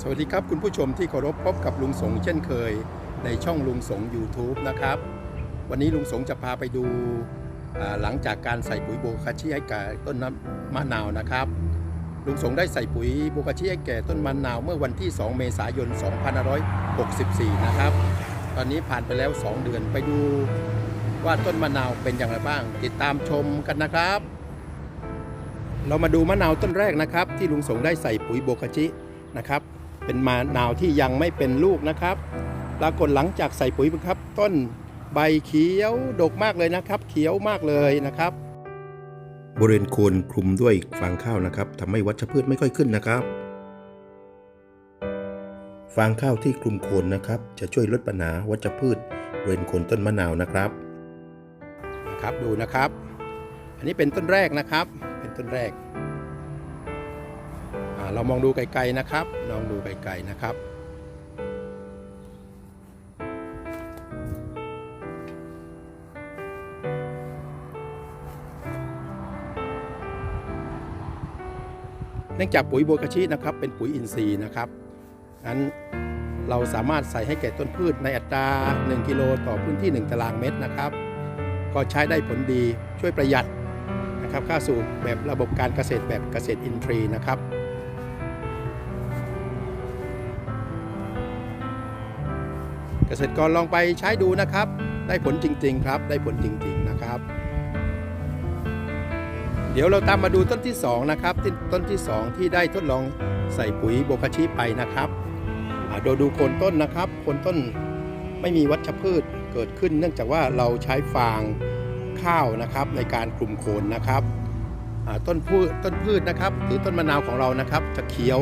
สวัสดีครับคุณผู้ชมที่เคารพพบกับลุงสงเช่นเคย ในช่องลุงสง YouTube นะครับ วันนี้ลุงสงจะพาไปดูหลังจากการใส่ปุ๋ยโบคาชิให้แก่ต้นมะนาวนะครับ ลุงสงได้ใส่ปุ๋ยโบคาชิให้แก่ต้นมะนาวเมื่อวันที่ 2 เมษายน 2564 นะครับ ตอนนี้ผ่านไปแล้ว 2 เดือนไปดูว่าต้นมะนาวเป็นอย่างไรบ้าง ติดตามชมกันนะครับ เรามาดูมะนาวต้นแรกนะครับ ที่ลุงสงได้ใส่ปุ๋ยโบคาชินะครับ เป็นมะนาวที่ยังไม่เป็นลูกนะครับปรากฏหลังจากใส่ปุ๋ยครับ ต้นใบเขียวดกมากเลยนะครับ เขียวมากเลยนะครับ บริเวณโคนคลุมด้วยฟางข้าวนะครับทำให้วัชพืชไม่ค่อยขึ้นนะครับ ฟางข้าวที่คลุมโคนนะครับ จะช่วยลดปัญหาวัชพืชบริเวณโคนต้นมะนาวนะครับนะครับดูนะครับ อันนี้เป็นต้นแรกนะครับ เป็นต้นแรกอ่า เรามองดูไกลๆนะครับลองดูไกลๆนะครับเนื่องจากปุ๋ยโบกาชินะครับเป็นปุ๋ยอินทรีย์นะครับนั้นเราสามารถใส่ให้แก่ต้นพืชในอัตรา 1 กิโลต่อพื้นที่ 1 ตารางเมตรนะครับ ก็ใช้ได้ผลดีช่วยประหยัดนะครับเข้าสู่แบบระบบการเกษตรแบบเกษตรอินทรีย์นะครับ เกษตรกรลองไปใช้ดูนะครับ ได้ผลจริง ๆ ครับ ได้ผลจริง ๆ นะครับ เดี๋ยวเราตามมาดูต้นที่ 2 นะครับ ต้นที่ 2 ที่ได้ทดลองใส่ปุ๋ยโบคาชิไปนะครับอ่าโดยดูโคนต้นนะครับโคนต้นไม่มีวัชพืชเกิดขึ้น เนื่องจากว่าเราใช้ฟางข้าวนะครับในการกลุ่มโคนนะครับต้นพืชต้นพืชนะครับ หรือต้นมะนาวของเรานะครับ จะเขียว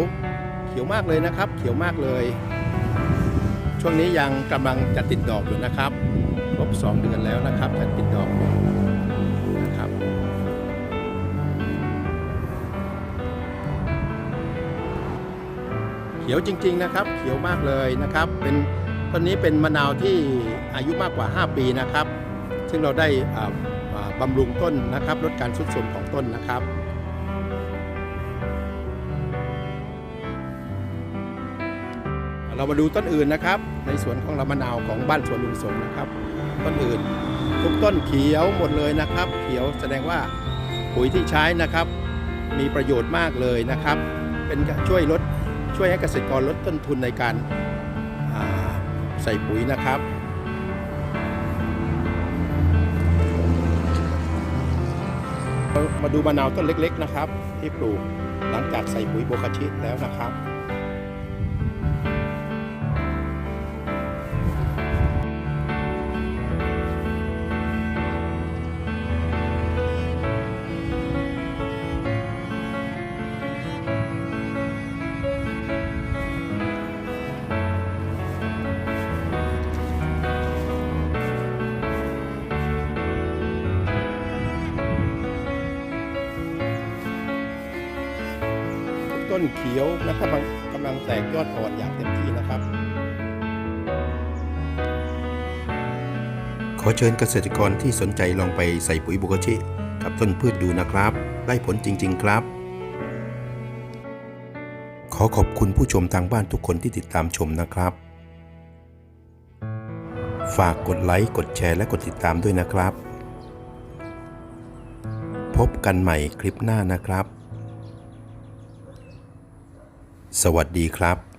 เขียวมากเลยนะครับ เขียวมากเลย ช่วงนี้ยังกำลังจะติดดอกอยู่นะครับ ครบ 2 เดือนแล้วนะครับจะติดดอกนะครับเขียวจริง ๆนะครับ เขียวมากเลยนะครับ เป็นต้นนี้เป็นมะนาวที่อายุมากกว่า 5 ปีนะครับ ซึ่งเราได้อ่าอ่าบำรุงต้นนะครับ ลดการทรุดโทรมของต้นนะครับ เรามาดูต้นอื่นนะครับ ในสวนของเรามะนาวของบ้านสวนลุงสงนะครับ ต้นอื่นทุกต้นเขียวหมดเลยนะครับ เขียวแสดงว่าปุ๋ยที่ใช้นะครับ มีประโยชน์มากเลยนะครับ เป็นช่วยลดช่วยให้เกษตรกรลดต้นทุนในการาใส่ปุ๋ยนะครับมาดูมะนาวต้นเล็กๆนะครับ ที่ปลูกหลังจากใส่ปุ๋ยโบคาชิแล้วนะครับ ต้นเขียวและกำลังกำลังแตกยอดอ่อนอย่างเต็มที่นะครับ ขอเชิญเกษตรกรที่สนใจลองไปใส่ปุ๋ยบุกชิกับต้นพืชดูนะครับ ได้ผลจริง ๆ ครับ ขอขอบคุณผู้ชมทางบ้านทุกคนที่ติดตามชมนะครับ ฝากกดไลค์ กดแชร์ และกดติดตามด้วยนะครับ พบกันใหม่คลิปหน้านะครับ สวัสดีครับ